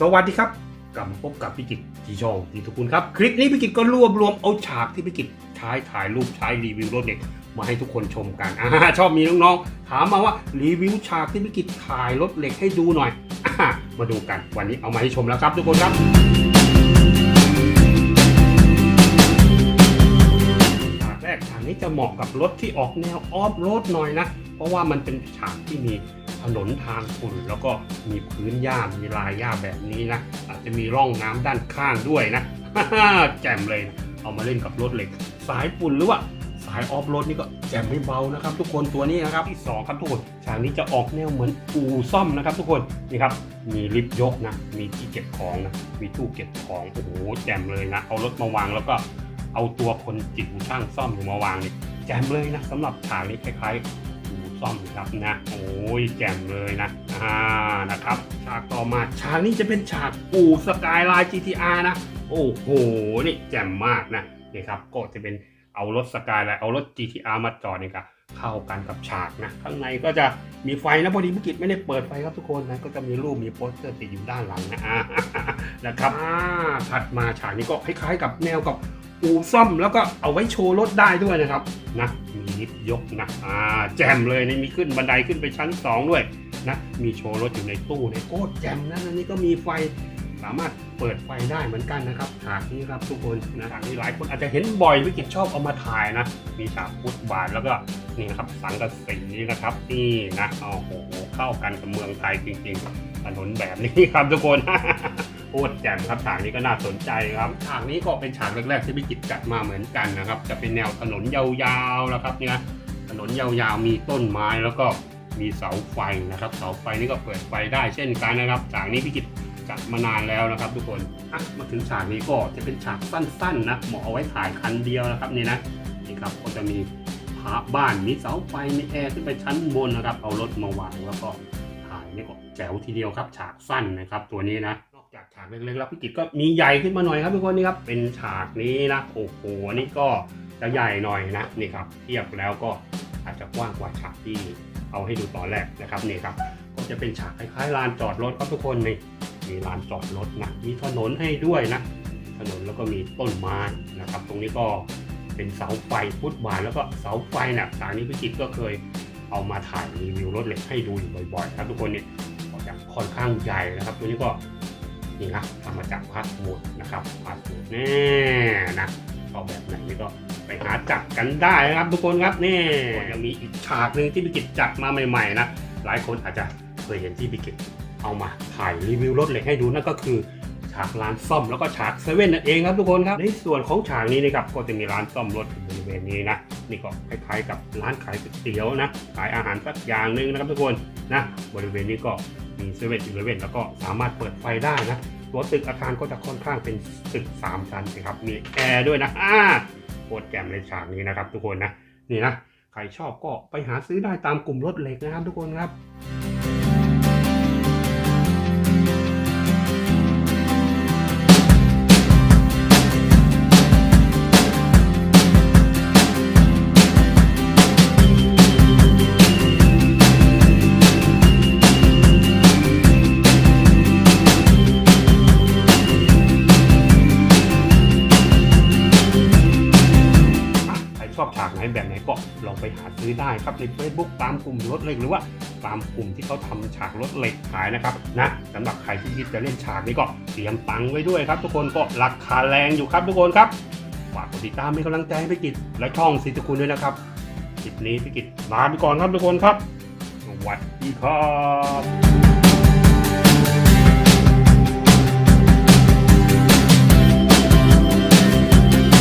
สวัสดีครับ กลับมาพบกับพี่กิจที่ชองทีทุกคุณครับ คลิปนี้พี่กิจก็รวบรวมเอาฉากที่พี่กิจใช้ถ่ายรูปใช้รีวิวรถเด็กมาให้ทุกคนชมกันอ่าชอบมีน้องๆถามมาว่ารีวิวฉากที่พี่กิจถ่ายรถเหล็กให้ดูหน่อยอามาดูกันวันนี้เอามาให้ชมแล้วครับทุกคนครับฉากแรกฉากนี้จะเหมาะกับรถที่ออกแนวออฟโรดหน่อยนะ เพราะว่ามันเป็นฉากที่มี นนทางฝุ่นแล้วก็มีพื้นหญ้ามีลายหญ้าแบบนี้นะ อาจจะมีร่องน้ำด้านข้างด้วยนะแจ่มเลยนะเอามาเล่นกับรถเหล็ก สายฝุ่นหรือว่าสายออฟโรดนี่ก็แจ่มไม่เบานะครับ ทุกคนตัวนี้นะครับที่สองครับทุกคนฉากนี้จะออกแนวเหมือนอู่ซ่อมนะครับ ทุกคนนี่ครับมีลิฟต์ยกนะ มีที่เก็บของนะมีตู้เก็บของโอ้โหแจ่มเลยนะเอารถมาวางแล้วก็เอาตัวคนจิตอูช่างซ่อมมาวางนี่แจ่มเลยนะสำหรับฉากนี้คล้ายๆ ซ่อมครับนะโอ้ยแจ่มเลยนะอ่านะครับฉากต่อมาฉากนี้จะเป็นฉากอูสกายไลน์ GTR นะ โอ้โหนี่แจ่มมากนะนี่ครับก็จะเป็นเอารถสกายไลน์เอารถ GTR มาจอดนี่ครับเข้ากันกับฉากนะข้างในก็จะมีไฟนะพอดีพิกิจไม่ได้เปิดไฟครับทุกคนนะก็จะมีรูปมีโปสเตอร์ติดอยู่ด้านหลังนะอ่านะครับถัดมาฉากนี้ก็คล้ายๆกับแนวกับ อู่ซ่อมแล้วก็เอาไว้โชว์รถได้ด้วยนะครับนะมีลิฟต์ยกนะอ่าแจมเลยนี่มีขึ้นบันไดขึ้นไปชั้น 2 ด้วยนะมีโชว์รถอยู่ในตู้ในโคตรแจมนะอันนี้ก็มีไฟสามารถเปิดไฟได้เหมือนกันนะครับฉากนี้ครับทุกคนนะฉากนี้หลายคนอาจจะเห็นบ่อยวิกิตชอบเอามาถ่ายนะมีฉากฟุตบาทแล้วก็นี่นะครับสังกะสีนะครับนี่นะโอ้โหเข้ากันกับเมืองไทยจริงๆถนนแบบนี้ครับทุกคน ตรแจ่มครับฉากนี้ก็น่าสนใจครับฉากนี้ก็เป็นฉากแรกๆที่พิกิจจัดมาเหมือนกันนะครับ จะเป็นแนวถนนยาวๆนะครับเนี่ยถนนยาวๆมีต้นไม้แล้วก็มีเสาไฟนะครับ เสาไฟนี่ก็เปิดไฟได้เช่นกันนะครับฉากนี้พิกิจจัดมานานแล้วนะครับ ทุกคนอะมาถึงฉากนี้ก็จะเป็นฉากสั้นๆนะเหมาะเอาไว้ถ่ายคันเดียวนะครับนี่นะนี่ครับก็จะมีพาบ้านมีเสาไฟมีแอร์ขึ้นไปชั้นบนนะครับ เอารถมาวางแล้วก็ถ่ายนี่ก็แจ๋วทีเดียวครับ ฉากสั้นนะครับตัวนี้นะ จากฉากเล็กๆแล้วพี่กิจก็มีใหญ่ขึ้นมาหน่อยครับทุกคนนี่ครับเป็นฉากนี้นะโอ้โหนี่ก็จะใหญ่หน่อยนะนี่ครับเทียบแล้วก็อาจจะกว้างกว่าฉากที่เอาให้ดูตอนแรกนะครับนี่ครับก็จะเป็นฉากคล้ายๆลานจอดรถครับทุกคนนี่มีลานจอดรถนะมีถนนให้ด้วยนะถนนแล้วก็มีต้นไม้นะครับ ตรงนี้ก็เป็นเสาไฟฟุตบาทแล้วก็เสาไฟนะฉากนี้พี่กิจก็เคยเอามาถ่ายรีวิวรถเหล็กให้ดูอยู่บ่อยๆครับทุกคนเนี่ยก็จะค่อนข้างใหญ่นะครับ ตัวนี้ก็ นี่นะทำมาจากพาสมูดนะครับพาสมูดแน่นะชอบแบบไหนนี่ก็ไปหาจับกันได้นะครับทุกคนครับนี่ยังมีอีกฉากหนึ่งที่พิกิจจัดมาใหม่ๆนะหลายคนอาจจะเคยเห็นที่พิกิจเอามาถ่ายรีวิวรถเหล็กให้ดูนั่นก็คือฉากร้านซ่อมแล้วก็ฉากเซเว่นนั่นเองครับทุกคนครับในส่วนของฉากนี้นะครับก็จะมีร้านซ่อมรถบริเวณนี้นะนี่ก็คล้ายๆกับร้านขายก๋วยเตี๋ยวนะขายอาหารสักอย่างหนึ่งนะครับทุกคนนะบริเวณนี้ก็ มีเซเว่นอีเลเว่นแล้วก็สามารถเปิดไฟได้นะตัวตึกอาคารก็จะค่อนข้างเป็นตึก 3 ชั้นนะครับมีแอร์ด้วยนะอ่าโคตรแจ่มในฉากนี้นะครับ ทุกคนนะนี่นะใครชอบก็ไปหาซื้อได้ตามกลุ่มรถเหล็กนะครับ ทุกคนครับ อบฉากไหนแบบไหนก็ลองไปหาซื้อได้ครับใน Facebook ตามกลุ่มรถเหล็กหรือว่าตามกลุ่มที่เขาทำฉากรถเหล็กขายนะครับนะสำหรับใครที่คิดจะเล่นฉากนี้ก็เตรียมตังไว้ด้วยครับ ทุกคนก็ราคาแรงอยู่ครับทุกคนครับฝากกดติดตามเป็นกำลังใจให้พี่กิจและช่องสิทธิคุณด้วยนะครับคลิปนี้พี่กิจลาไปก่อนครับทุกคนครับสวัสดีครับ